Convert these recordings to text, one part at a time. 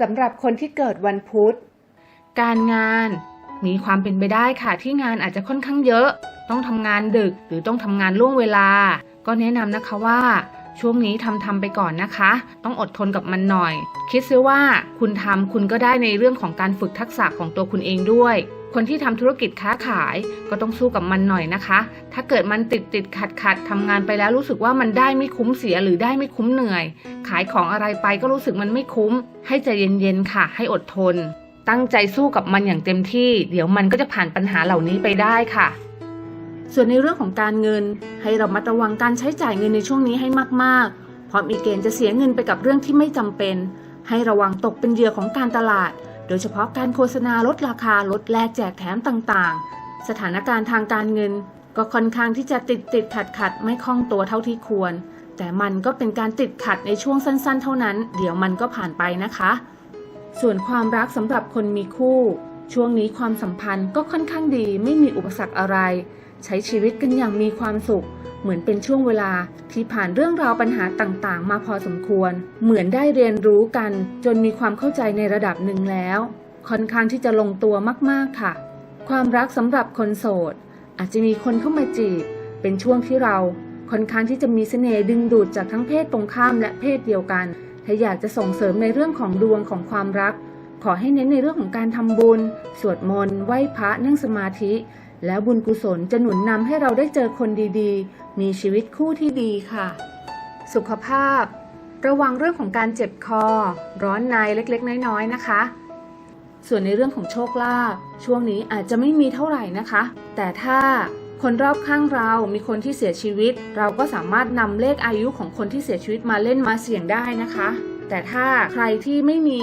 สำหรับคนที่เกิดวันพุธ การงานมีความเป็นไปได้ค่ะที่งานอาจจะค่อนข้างเยอะ ต้องทำงานดึกหรือต้องทำงานล่วงเวลา ก็แนะนำนะคะว่าช่วงนี้ทำทำไปก่อนนะคะ ต้องอดทนกับมันหน่อย คิดซิว่าคุณทำคุณก็ได้ในเรื่องของการฝึกทักษะของตัวคุณเองด้วย คนที่ทำธุรกิจค้าขายก็ต้องสู้กับมันหน่อยนะคะ ถ้าเกิดมันติดติดขัดขัดทำงานไปแล้วรู้สึกว่ามันได้ไม่คุ้มเสียหรือได้ไม่คุ้มเหนื่อย ขายของอะไรไปก็รู้สึกมันไม่คุ้ม ให้ใจเย็นๆค่ะ ให้อดทน ตั้งใจสู้กับมันอย่างเต็มที่ เดี๋ยวมันก็จะผ่านปัญหาเหล่านี้ไปได้ค่ะ ส่วนในเรื่องของการเงิน ให้เรามาระวังการใช้จ่ายเงินในช่วงนี้ให้มากๆ เพราะมีเกณฑ์จะเสียเงินไปกับเรื่องที่ไม่จำเป็น ให้ระวังตกเป็นเหยื่อของการตลาด โดยเฉพาะการโฆษณาลดราคาลดแลกแจกแถมต่างๆ สถานการณ์ทางการเงิน ก็ค่อนข้างที่จะติดติดขัดขัดไม่คล่องตัวเท่าที่ควร แต่มันก็เป็นการติดขัดในช่วงสั้น ๆ เท่านั้น เดี๋ยวมันก็ผ่านไปนะคะ ส่วนความรักสำหรับคนมีคู่ ช่วงนี้ความสัมพันธ์ก็ค่อนข้างดีไม่มีอุปสรรคอะไร ใช้ชีวิตกันอย่างมีความสุข เหมือนเป็นช่วงเวลาที่ผ่านเรื่องราวปัญหาต่างๆ มาพอสมควร เหมือนได้เรียนรู้กันจนมีความเข้าใจในระดับหนึ่งแล้ว ค่อนข้างที่จะลงตัวมากๆค่ะ ความรักสำหรับคนโสด อาจจะมีคนเข้ามาจีบ เป็นช่วงที่เราค่อนข้างที่จะมีเสน่ห์ดึงดูดจากทั้งเพศตรงข้ามและเพศเดียวกัน ถ้าอยากจะส่งเสริมในเรื่องของดวงของความรัก ขอให้เน้นในเรื่องของการทำบุญ สวดมนต์ไหว้พระนั่งสมาธิ แล้วบุญกุศลจะหนุนนำให้เราได้เจอคนดีๆ มีชีวิตคู่ที่ดีค่ะ สุขภาพ ระวังเรื่องของการเจ็บคอ ร้อนในเล็กๆ น้อยๆนะคะ ส่วนในเรื่องของโชคลาภช่วงนี้อาจจะไม่มีเท่าไหร่นะคะ แต่ถ้าคนรอบข้างเรามีคนที่เสียชีวิต เราก็สามารถนำเลขอายุของคนที่เสียชีวิตมาเล่นมาเสี่ยงได้นะคะ แต่ถ้าใครที่ไม่มี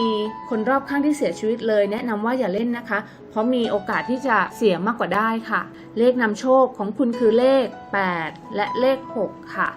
คนรอบข้างที่เสียชีวิตเลย แนะนำว่าอย่าเล่นนะคะ เพราะมีโอกาสที่จะเสียมากกว่าได้ค่ะ เลขนำโชคของคุณคือเลข 8 และเลข 6 ค่ะ